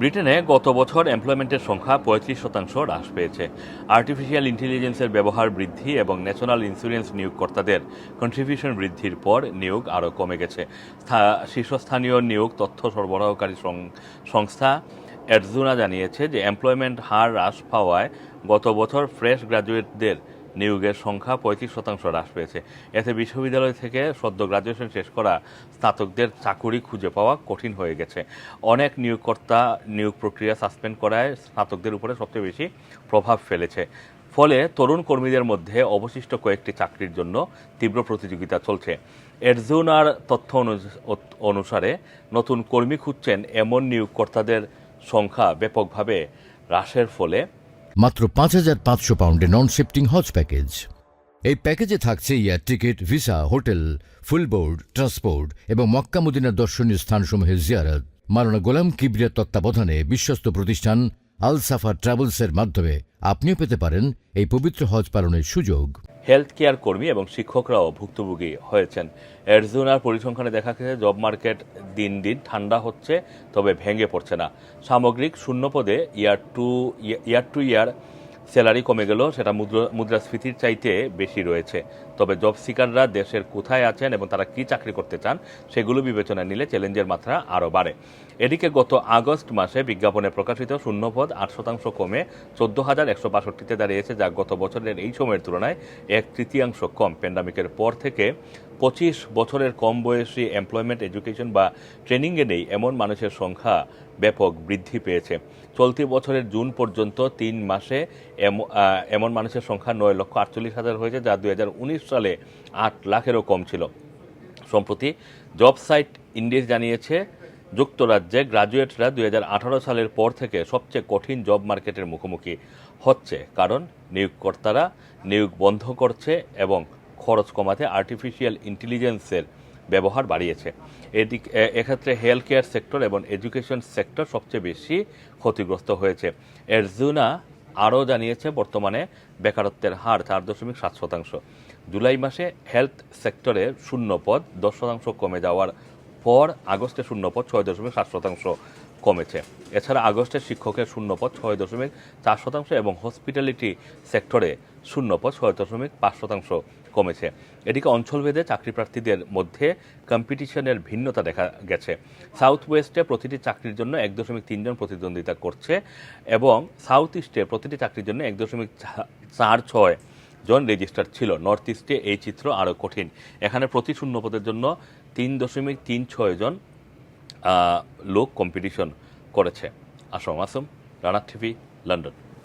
ব্রিটেনে গত বছর এমপ্লয়মেন্টের সংখ্যা পঁয়ত্রিশ শতাংশ হ্রাস পেয়েছে। আর্টিফিশিয়াল ইন্টেলিজেন্সের ব্যবহার বৃদ্ধি এবং ন্যাশনাল ইন্স্যুরেন্স নিয়োগকর্তাদের কন্ট্রিবিউশন বৃদ্ধির পর নিয়োগ আরও কমে গেছে। শীর্ষস্থানীয় নিয়োগ তথ্য সরবরাহকারী সংস্থা এডজুনা জানিয়েছে যে এমপ্লয়মেন্ট হার হ্রাস পাওয়ায় গত বছর ফ্রেশ গ্র্যাজুয়েটদের নিয়োগের সংখ্যা পঁয়ত্রিশ শতাংশ হ্রাস পেয়েছে। এতে বিশ্ববিদ্যালয় থেকে সদ্য গ্রাজুয়েশন শেষ করা স্নাতকদের চাকুরি খুঁজে পাওয়া কঠিন হয়ে গেছে। অনেক নিয়োগকর্তা নিয়োগ প্রক্রিয়া সাসপেন্ড করায় স্নাতকদের উপরে সবচেয়ে বেশি প্রভাব ফেলেছে। ফলে তরুণ কর্মীদের মধ্যে অবশিষ্ট কয়েকটি চাকরির জন্য তীব্র প্রতিযোগিতা চলছে। এরজুনার তথ্য অনু- অনুসারে নতুন কর্মী খুঁজছেন এমন নিয়োগকর্তাদের সংখ্যা ব্যাপকভাবে হ্রাসের ফলে মাত্র পাঁচ হাজার পাঁচশো পাউন্ডে নন শিফটিং হজ প্যাকেজ। এই প্যাকেজে থাকছে air ticket, visa, hotel full board transport এবং মক্কা দর্শনীয় স্থানসমূহের জিয়ারত। মারানা গোলাম কিবরিয়ার তত্ত্বাবধানে বিশ্বস্ত প্রতিষ্ঠান আল সাফা ট্রাভেলসের মাধ্যমে আপনিও পেতে পারেন এই পবিত্র হজ পালনের সুযোগ। হেলথ কেয়ার কর্মী এবং শিক্ষকরাও ভুক্তভোগী হয়েছেন। অ্যারিজোনার পরিসংখ্যানে দেখা গেছে জব মার্কেট দিন দিন ঠান্ডা হচ্ছে, তবে ভেঙে পড়ছে না। সামগ্রিক শূন্য পদে year to year to year salary কমে গেল সেটা মুদ্রা, মুদ্রাস্ফীতির চাইতে বেশি রয়েছে। তবে জব সিকাররা দেশের কোথায় আছেন এবং তারা কি চাকরি করতে চান, সেগুলো বিবেচনায় নিলে চ্যালেঞ্জের মাত্রা আরও বাড়ে। এদিকে গত আগস্ট মাসে বিজ্ঞাপনে প্রকাশিত শূন্যপদ আট শতাংশ কমে চোদ্দ হাজার একশো বাষট্টিতে দাঁড়িয়েছে, যা গত বছরের এই সময়ের তুলনায় এক তৃতীয়াংশ কম। প্যান্ডামিকের পর থেকে পঁচিশ বছরের কম বয়সী এমপ্লয়মেন্ট এডুকেশন বা ট্রেনিংয়ে নেই, এমন মানুষের সংখ্যা ব্যাপক বৃদ্ধি পেয়েছে। চলতি বছরের জুন পর্যন্ত তিন মাসে এম- এমন মানুষের সংখ্যা নয় লক্ষ আটচল্লিশ হাজার হয়েছে, যা দু হাজার উনিশ সালে আট লাখেরও কম ছিল। সম্প্রতি জব সাইট ইন্ডিজ জানিয়েছে, যুক্তরাজ্যে গ্রাজুয়েটরা দুই হাজার আঠারো সালের পর থেকে সবচেয়ে কঠিন জব মার্কেটের মুখোমুখি হচ্ছে, কারণ নিয়োগকর্তারা নিয়োগ বন্ধ করছে এবং খরচ কমাতে আর্টিফিশিয়াল ইন্টেলিজেন্সের ব্যবহার বাড়িয়েছে। এদিক এক্ষেত্রে হেলথ কেয়ার সেক্টর এবং এডুকেশন সেক্টর সবচেয়ে বেশি ক্ষতিগ্রস্ত হয়েছে। এরজুনা আরও জানিয়েছে বর্তমানে বেকারত্বের হার চার দশমিক সাত শতাংশ। জুলাই মাসে হেলথ সেক্টরে শূন্য পদ দশ শতাংশ কমে যাওয়ার পর আগস্টে শূন্য পদ ছয় দশমিক সাত শতাংশ কমেছে। এছাড়া আগস্টে শিক্ষকের শূন্য পদ ছয় দশমিক চার শতাংশ এবং হসপিটালিটি সেক্টরে শূন্য পদ ছয় দশমিক পাঁচ শতাংশ কমেছে। এদিকে অঞ্চলভেদে চাকরি প্রার্থীদের মধ্যে কম্পিটিশনের ভিন্নতা দেখা গেছে। সাউথ ওয়েস্টে প্রতিটি চাকরির জন্য এক দশমিক তিনজন প্রতিদ্বন্দ্বিতা করছে এবং সাউথ ইস্টে প্রতিটি চাকরির জন্য এক দশমিক চার ছয় জন রেজিস্টার ছিল। নর্থ ইস্টে এই চিত্র আরও কঠিন। এখানে প্রতি শূন্য পদের জন্য তিন দশমিক তিন ছয় জন লোক কম্পিটিশন করেছে। Assam Assam Rana TV, London.